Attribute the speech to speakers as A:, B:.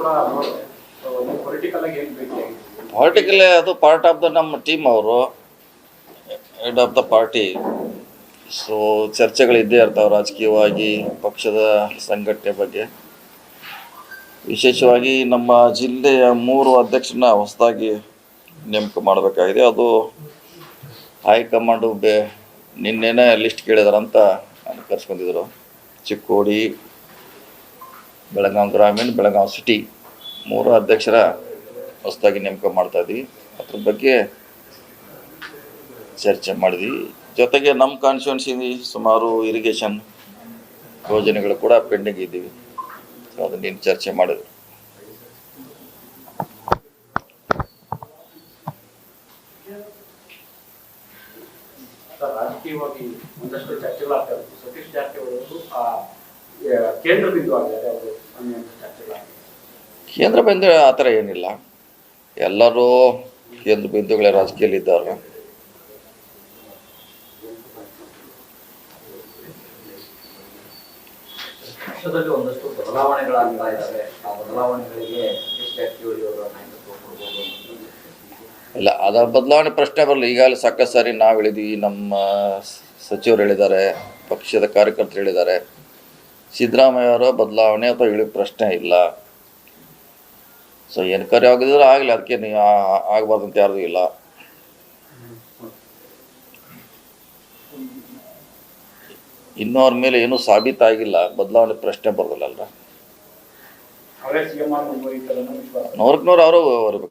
A: ಕೂಡ ಪೊಲಿಟಿಕಲ್
B: ಅದು part of the ನಮ್ಮ ಟೀಮ್ ಅವರು head of the party so ಚರ್ಚೆಗಳು ಇದ್ದೇ ಇರ್ತಾವೆ ರಾಜಕೀಯವಾಗಿ, ಪಕ್ಷದ ಸಂಘಟನೆ ಬಗ್ಗೆ. ವಿಶೇಷವಾಗಿ ನಮ್ಮ ಜಿಲ್ಲೆಯ ಮೂರು ಅಧ್ಯಕ್ಷರನ್ನ ಹೊಸದಾಗಿ ನೇಮಕ ಮಾಡಬೇಕಾಗಿದೆ. ಅದು ಹೈಕಮಾಂಡು ಬೇ ನಿನ್ನೆನೇ ಲಿಸ್ಟ್ ಕೇಳಿದಾರಂತ ಕರ್ಸ್ಕೊಂಡಿದ್ರು. ಚಿಕ್ಕೋಡಿ ಬೆಳಗಾವಿ ಗ್ರಾಮೀಣ ಬೆಳಗಾವಿ ಸಿಟಿ. ಮೂರು ಅಧ್ಯಕ್ಷರ ಹೊಸದಾಗಿ ನೇಮಕ ಮಾಡ್ತಾ ಇದ್ವಿ. ಅದ್ರ ಬಗ್ಗೆ ಚರ್ಚೆ ಮಾಡಿದ್ವಿ. ಜೊತೆಗೆ ನಮ್ಮ ಕಾನ್ಸ್ಟಿಟ್ಯೂನ್ಸಿ ಸುಮಾರು ಇರಿಗೇಷನ್ ಯೋಜನೆಗಳು ಕೂಡ ಪೆಂಡಿಂಗ್ ಇದ್ದೀವಿ. ಸೊ ಅದನ್ನ ಇನ್ನು ಚರ್ಚೆ
A: ಮಾಡಿದ್ರು. ರಾಜಕೀಯವಾಗಿ ಒಂದಷ್ಟು ಚರ್ಚೆಗಳಾಗ್ತಾ ಇತ್ತು. ಸತೀಶ್ ಜಾರಕಿಹೊಳಿ ಅವರು ಕೇಂದ್ರ ಬಿಂದು ಆಗಿದ್ದಾರೆ ಅವರು ಅನ್ನೋ ಚರ್ಚೆಗಳಾಗ್ತದೆ
B: ಕೇಂದ್ರ ಬಿಂದು ಆ ಥರ ಏನಿಲ್ಲ. ಎಲ್ಲರೂ ಕೇಂದ್ರ ಬಿಂದುಗಳೇ ರಾಜಕೀಯದಲ್ಲಿ ಇದ್ದಾರೆ
C: ಪಕ್ಷದಲ್ಲಿ ಒಂದಷ್ಟು ಬದಲಾವಣೆಗಳಾಗ್ತಾ ಇದ್ದಾವೆ ಆ ಬದಲಾವಣೆಗಳಿಗೆ ಸತೀಶ್ ಜಾರಕಿಹೊಳಿ ಅವರ ನಾಯಕತ್ವ ಕೊಡ್ಬೋದು
B: ಇಲ್ಲ ಅದರ ಬದಲಾವಣೆ ಪ್ರಶ್ನೆ ಬರಲಿ. ಈಗಾಗಲೇ ಸಾಕಷ್ಟು ಸಾರಿ ನಾವು ಹೇಳಿದ್ವಿ ನಮ್ಮ ಸಚಿವರು ಹೇಳಿದ್ದಾರೆ ಪಕ್ಷದ ಕಾರ್ಯಕರ್ತರು ಹೇಳಿದ್ದಾರೆ. ಸಿದ್ದರಾಮಯ್ಯ ಅವರ ಬದಲಾವಣೆ ಅಥವಾ ಇಳಿ ಪ್ರಶ್ನೆ ಇಲ್ಲ. ಸೊ ಏನು ಕರೆ ಆಗಿದ್ರೆ ಆಗಲಿ ಅದಕ್ಕೆ ನೀವು ಆಗಬಾರ್ದು ಅಂತ ಯಾರ್ದು ಇಲ್ಲ. ಇನ್ನೂ ಅವ್ರ ಮೇಲೆ ಏನೂ ಸಾಬೀತಾಗಿಲ್ಲ ಬದಲಾವಣೆ ಪ್ರಶ್ನೆ ಬರೋದಿಲ್ಲ
A: ಅಲ್ರ?
B: ನೂರಕ್ಕೆ ನೂರು ಅವರು ಬರಬೇಕು.